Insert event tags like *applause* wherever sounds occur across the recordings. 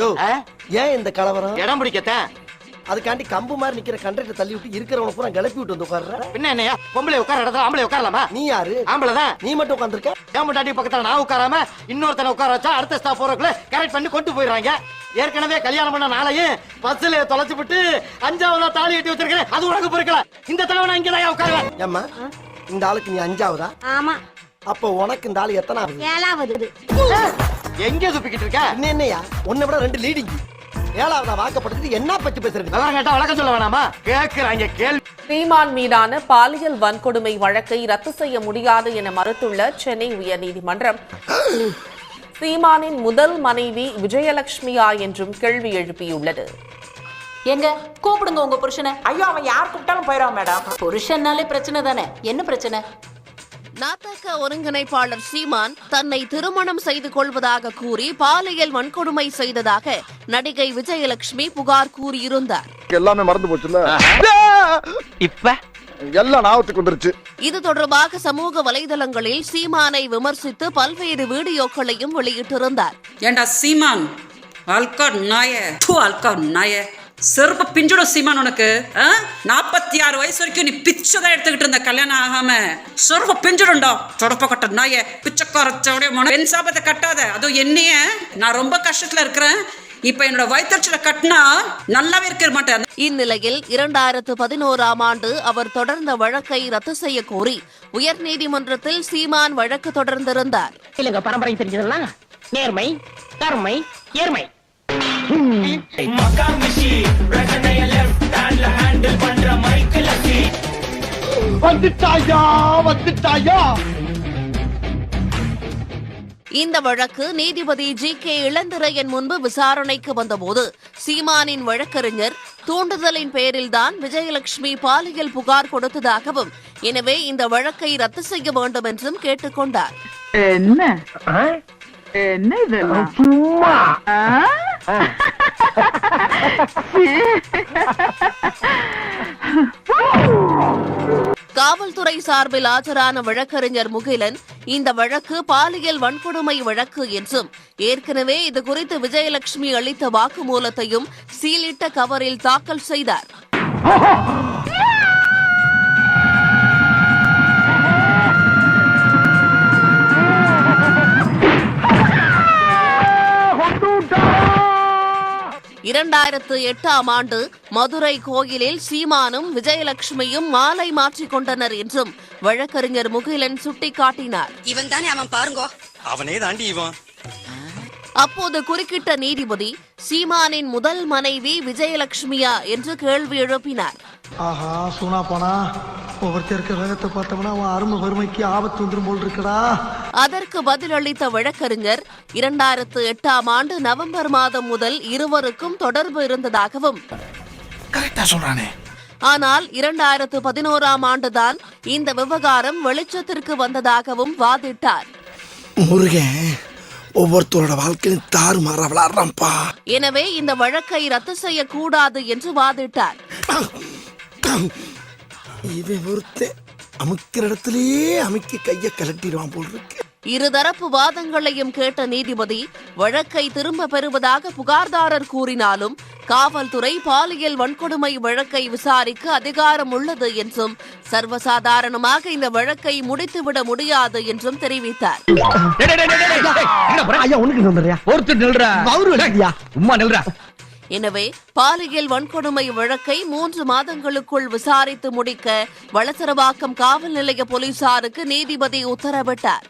யோ? ஏன் இந்த கலவரம்? இடம் பிடிக்கத்தான் அதுக்காண்டி கம்பு மாதிரி நிக்கிற கண்டக்டர் தள்ளி விட்டு இருக்கிறவன பூரா கிளப்பி விட்டு வந்து உட்கார்ற? பின்ன என்னையா? பொம்பளை உட்கார இடத்துல ஆம்பளை உட்காரலாமா? நீ யாரு? ஆம்பளை தான் நீ மட்டும் உட்காந்துருக்க ஏன் முட்டாட்டி பக்கத்துல நான் உட்காராம இன்னொருத்தனை உட்கார வச்சா அடுத்த ஸ்டாப் போறதுக்குள்ள கரெக்ட் பண்ணி கொண்டு போயிடுறாங்க. ஏற்கனவே கல்யாணம் பண்ண நாளையும் பஸ்ல தொலைச்சு விட்டு அஞ்சாவதா தாலி கட்டி வச்சிருக்கேன் அது உனக்கு பொறுக்கல. இந்த தடவை நான் இங்கதான் உட்காருவேன் ஏம்மா இந்த ஆளுக்கு நீ அஞ்சாவதா? ஆமா. அப்ப உனக்கு இந்த ஆளு எத்தனாவது? ஏழாவது. எங்க துப்பிக்கிட்டு இருக்க? என்ன என்னையா? உன்னை விட ரெண்டு லீடிங் ஏழாவதா வாக்கப்படுத்திட்டு என்ன பத்தி பேசுறது? விவரம் கேட்டா வழக்கம் சொல்ல வேணாமா? கேக்குறாங்க கேள்வி. சீமான் மீதான பாலியல் வன்கொடுமை வழக்கை ரத்து செய்ய முடியாது என மறுத்துள்ள சென்னை உயர்நீதிமன்றம். சீமானின் முதல் மனைவி விஜயலட்சுமியா என்றும் கேள்வி எழுப்பியுள்ளது. எங்க? கூப்பிடுங்க உங்க புருஷனை. ஐயோ அவன் யார் கூப்பிட்டாலும் போயிடுவான் மேடம். புருஷன்னாலே பிரச்சனை தானே? என்ன பிரச்சனை? நாத்தக ஒருங்கிணைப்பாளர் சீமான் தன்னை திருமணம் செய்து கொள்வதாக கூறி பாலியல் வன்கொடுமை செய்ததாக நடிகை விஜயலட்சுமி புகார் கூறியிருந்தார். எல்லாமே மறந்து போச்சுல்ல? இப்ப? எல்லாம் ஞாபகத்துக்கு வந்துருச்சு. இது தொடர்பாக சமூக வலைதளங்களில் சீமானை விமர்சித்து பல்வேறு வீடியோக்களையும் வெளியிட்டிருந்தார். ஏண்டா சீமான்? அல்கா நாய தூ அல்கா நாய செருப்பு பிஞ்சிடும் சீமான் உனக்கு. நாற்பத்தி ஆறு வயசு வரைக்கும் நீ பிச்சை தான் எடுத்துக்கிட்டு இருந்த கல்யாணம் ஆகாம. செருப்பு பிஞ்சிடும்டா தொடப்ப கட்ட நாய பிச்சைக்கார சவடைய மன பெண் சாபத்தை கட்டாத. அதுவும் என்னைய நான் ரொம்ப கஷ்டத்துல இருக்கிறேன். இப்ப என்னோட வயிற்றுல கட்டினா நல்லாவே இருக்க மாட்டேன். இந்நிலையில் இரண்டாயிரத்து பதினோராம் ஆண்டு அவர் தொடர்ந்த வழக்கை ரத்து செய்ய கோரி உயர்நீதிமன்றத்தில் சீமான் வழக்கு தொடர்ந்திருந்தார். இல்லங்க பரம்பரை தெரிஞ்சதெல்லாம் நேர்மை கருமை ஏர்மை வந்துட்டாயா வந்துட்டாயா? இந்த வழக்கு நீதிபதி ஜி கே இளந்திரையன் முன்பு விசாரணைக்கு வந்தபோது சீமானின் வழக்கறிஞர் தூண்டுதலின் பேரில்தான் விஜயலட்சுமி பாலியல் புகார் கொடுத்ததாகவும் எனவே இந்த வழக்கை ரத்து செய்ய வேண்டும் என்றும் கேட்டுக்கொண்டார். என்ன? என்ன இதெல்லாம் சும்மா. காவல்துறை சார்பில் ஆஜரான வழக்கறிஞர் முகிலன் இந்த வழக்கு பாலியல் வன்கொடுமை வழக்கு என்றும் ஏற்கனவே இது குறித்து விஜயலட்சுமி அளித்த வாக்குமூலத்தையும் சீலிட்ட கவரில் தாக்கல் செய்தார். இரண்டாயிரத்து எட்டாம் ஆண்டு மதுரை கோயிலில் சீமானும் விஜயலட்சுமியும் மாலை மாற்றிக் கொண்டனர் என்றும் வழக்கறிஞர் முகிலன் சுட்டிக்காட்டினார். இவன் தானே அவன் பாருங்கோ. அவனே தாண்டி இவன். அப்போது குறுக்கிட்ட நீதிபதி சீமானின் முதல் மனைவி விஜயலட்சுமியா என்று கேள்வி எழுப்பினார். ஆஹா சூனா போனா. ஒவ்வொருத்தருக்க வேகத்தை பார்த்தோம்னா அவன் அருமை வறுமைக்கு ஆபத்து வந்துரும் போல் இருக்கடா. அதற்கு பதிலளித்த வழக்கறிஞர் இரண்டாயிரத்து எட்டாம் ஆண்டு நவம்பர் மாதம் முதல் இருவருக்கும் தொடர்பு இருந்ததாகவும். ஆனால் இரண்டாயிரத்து பதினோராம் ஆண்டுதான் இந்த விவகாரம் வெளிச்சத்திற்கு வந்ததாகவும் வாதிட்டார். முருகன் ஒவ்வொருத்தரோட வாழ்க்கையிலும் தாறு மாற விளாடுறான்ப்பா எனவே இந்த வழக்கை ரத்து செய்யக்கூடாது என்று வாதிட்டார். இவன் ஒருத்தன் அமுக்கிற இடத்துலயே அமுக்கி கைய கலட்டிடுவான் போல் இருக்கு. இருதரப்பு வாதங்களையும் கேட்ட நீதிபதி வழக்கை திரும்ப பெறுவதாக புகார்தாரர் கூறினாலும் காவல்துறை பாலியல் வன்கொடுமை வழக்கை விசாரிக்க அதிகாரம் உள்ளது என்றும் சர்வசாதாரணமாக இந்த வழக்கை முடித்துவிட முடியாது என்றும் தெரிவித்தார். ஒருத்தர் நில்றா. நில்றா. எனவே பாலியல் வன்கொடுமை வழக்கை மூன்று மாதங்களுக்குள் விசாரித்து முடிக்க வளசரவாக்கம் காவல் நிலைய போலீசாருக்கு நீதிபதி உத்தரவிட்டார்.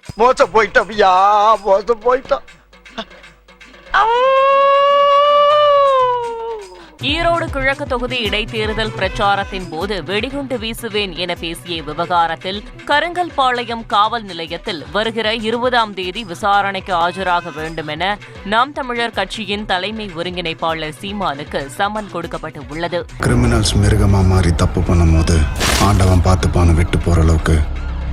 ஈரோடு கிழக்கு தொகுதி இடைத்தேர்தல் பிரச்சாரத்தின் போது வெடிகுண்டு வீசுவேன் என பேசிய விவகாரத்தில் கருங்கல்பாளையம் காவல் நிலையத்தில் வருகிற இருபதாம் தேதி விசாரணைக்கு ஆஜராக வேண்டும் என நாம் தமிழர் கட்சியின் தலைமை ஒருங்கிணைப்பாளர் சீமானுக்கு சம்மன் கொடுக்கப்பட்டு உள்ளது. கிரிமினல்ஸ் மிருகமா மாறி தப்பு பண்ணும்போது ஆண்டவன் பார்த்துப்பான்னு விட்டு போற அளவுக்கு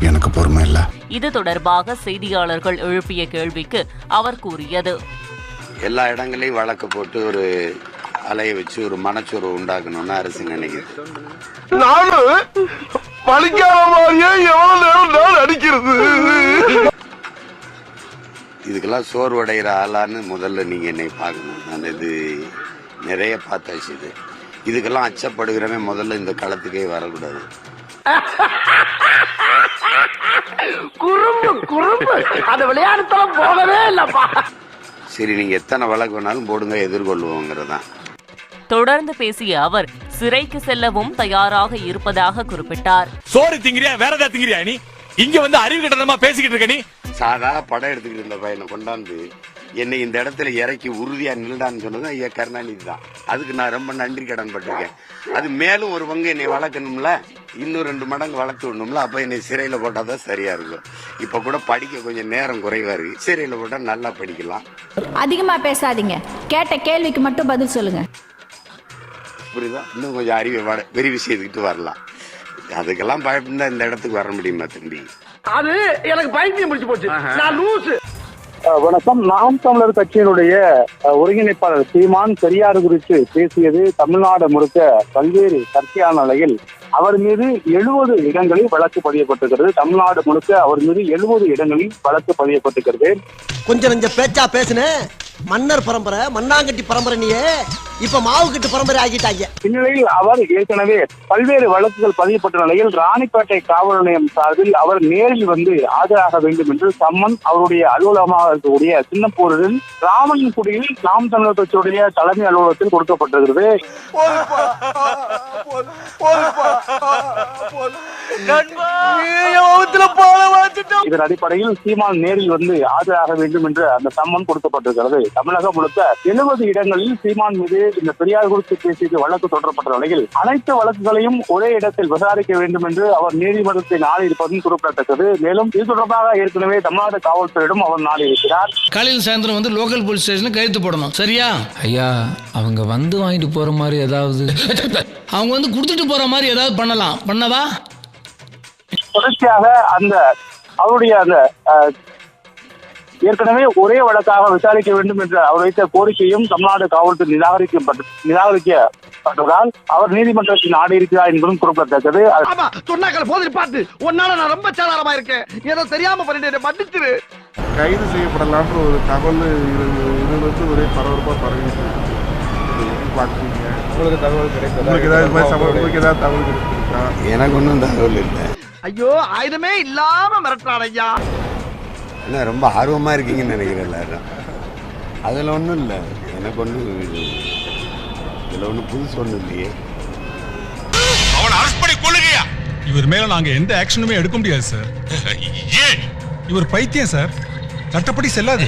எனக்கு பொறுமை இல்லை. இது தொடர்பாக செய்தியாளர்கள் எழுப்பிய கேள்விக்கு அவர் கூறியது. எல்லா இடங்களையும் வழக்கு போட்டு ஒரு அலைய வச்சு ஒரு மனச்சோர்வு உண்டாக்கணும்னு அரசு நினைக்குது. நானு பழிக்காத மாதிரியே எவ்வளவு நேரம் நான் அடிக்கிறது? இதுக்கெல்லாம் சோர்வடைகிற ஆளான்னு முதல்ல நீங்கள் என்னை பார்க்கணும். நான் இது நிறைய பார்த்தாச்சு இது. இதுக்கெல்லாம் அச்சப்படுகிறவன் முதல்ல இந்த களத்துக்கே வரக்கூடாது. குறும்பு குறும்பு. அந்த விளையாட்டுத்தலம் போகவே இல்லப்பா. சரி நீங்கள் எத்தனை வழக்கு வேணாலும் போடுங்க எதிர்கொள்வோங்கிறதான் தொடர்ந்து பேசிய அவர் சிறைக்கு செல்லவும் தயாராக இருப்பதாக குறிப்பிட்டார். சோறு திங்கிறியா? வேற ஏதாவது திங்கிறியா நீ? இங்க வந்து அறிவு கட்டணமா பேசிக்கிட்டு இருக்க நீ? சாதா படம் எடுத்துக்கிட்டு இருந்த பையனை கொண்டாந்து என்னை இந்த இடத்துல இறக்கி உறுதியா நில்டான்னு சொன்னது ஐயா கருணாநிதி தான். அதுக்கு நான் ரொம்ப நன்றி கடன் பட்டிருக்கேன் அது மேலும் ஒரு பங்கு என்னை வளர்க்கணும்ல? இன்னும் ரெண்டு மடங்கு வளர்த்து விடணும்ல? அப்ப என்னை சிறையில போட்டா தான் சரியா இருக்கும். இப்ப கூட படிக்க கொஞ்சம் நேரம் குறைவா இருக்கு. சிறையில போட்டா நல்லா படிக்கலாம். அதிகமா பேசாதீங்க. கேட்ட கேள்விக்கு மட்டும் பதில் சொல்லுங்க. புரியுதா? இன்னும் கொஞ்சம் அறிவை வட விரிவு செய்துக்கிட்டு வரலாம். அதுக்கெல்லாம் பயப்பட்டு இந்த இடத்துக்கு வர முடியுமா தம்பி? அது எனக்கு பைத்தியம் முடிச்சு போச்சு. நான் லூசு. வணக்கம். நாம் தமிழர் கட்சியினுடைய ஒருங்கிணைப்பாளர் சீமான் பெரியார் குறித்து பேசியது தமிழ்நாடு முழுக்க பல்வேறு சர்ச்சையான நிலையில் அவர் மீது எழுபது இடங்களில் வழக்கு பதியப்பட்டிருக்கிறது. தமிழ்நாடு முழுக்க அவர் மீது எழுபது இடங்களில் வழக்கு பதியப்பட்டிருக்கிறது. கொஞ்சம் கொஞ்சம் பேச்சா பேசுன. மன்னர் பரம்பரை மண்ணாங்கட்டி பரம்பரை இப்ப மாவு கட்டு பரம்பரை ஆகிட்டாங்க. இந்நிலையில் அவர் ஏற்கனவே பல்வேறு வழக்குகள் பதியப்பட்ட நிலையில் ராணிப்பேட்டை காவல் நிலையம் சார்பில் அவர் நேரில் வந்து ஆஜராக வேண்டும் என்று சம்மன் அவருடைய அலுவலகமாக இருக்கக்கூடிய சின்னப்பூரில் ராமலிங்குடியில் நாம் தமிழர் கட்சியுடைய தலைமை அலுவலகத்தில் கொடுக்கப்பட்டிருக்கிறது. இதன் அடிப்படையில் சீமான் நேரில் வந்து ஆஜராக வேண்டும் என்று அந்த சம்மன் கொடுக்கப்பட்டிருக்கிறது. தமிழகம் முழுக்க எழுபது இடங்களில் சீமான் மீது இந்த பெரியார் குறித்து பேசியது வழக்கு தொடரப்பட்ட நிலையில் அனைத்து வழக்குகளையும் ஒரே இடத்தில் விசாரிக்க வேண்டும் என்று அவர் நீதிமன்றத்தை நாடி இருப்பதும் குறிப்பிடத்தக்கது. மேலும் இது தொடர்பாக ஏற்கனவே தமிழ்நாடு காவல்துறையிடம் அவர் நாடி இருக்கிறார் காலையில் சாயந்தரம் வந்து லோக்கல் போலீஸ் ஸ்டேஷன்ல கையெழுத்து போடணும். சரியா? ஐயா அவங்க வந்து வாங்கிட்டு போற மாதிரி ஏதாவது. *laughs* அவங்க வந்து கொடுத்துட்டு போற மாதிரி ஏதாவது பண்ணலாம். பண்ணவா? தொடர்ச்சியாக அந்த அவருடைய அந்த ஏற்கனவே ஒரே வழக்காக விசாரிக்க வேண்டும் என்ற அவர் வைத்த கோரிக்கையும் தமிழ்நாடு காவல்துறை நிராகரிக்கப்பட்டு நிராகரிக்கப்பட்டதால் அவர் நீதிமன்றத்தில் நாடி இருக்கிறார் என்பதும் குறிப்பிடத்தக்கது. ஆமா சொன்னாக்கள் போதில் பார்த்து உன்னால நான் ரொம்ப சாதாரணமா இருக்கேன். ஏதோ தெரியாம பண்ணிட்டு மன்னிச்சிரு. கைது செய்யப்படலான்ற ஒரு தகவல் இது வந்து ஒரே பரபரப்பா பரவிட்டு பாக்குறீங்க உங்களுக்கு தகவல் கிடைக்கும் எனக்கு ஒன்றும் தகவல் இல்லை. ஐயோ ஆயுதமே இல்லாம மிரட்டுறான் ஐயா. என்ன ரொம்ப ஆர்வமா இருக்கீங்கன்னு நினைக்கிறேன் எல்லாரும். அதில் ஒன்றும் இல்லை. எனக்கு ஒன்றும் இதில் ஒன்றும் புதுசு ஒன்றும் இல்லையே. அவன் அரெஸ்ட் பண்ணி கொள்ளுங்கயா இவர் மேல நாங்க எந்த ஆக்ஷனுமே எடுக்க முடியாது சார் ஏன் இவர் பைத்தியம் சார் சட்டப்படி செல்லாது.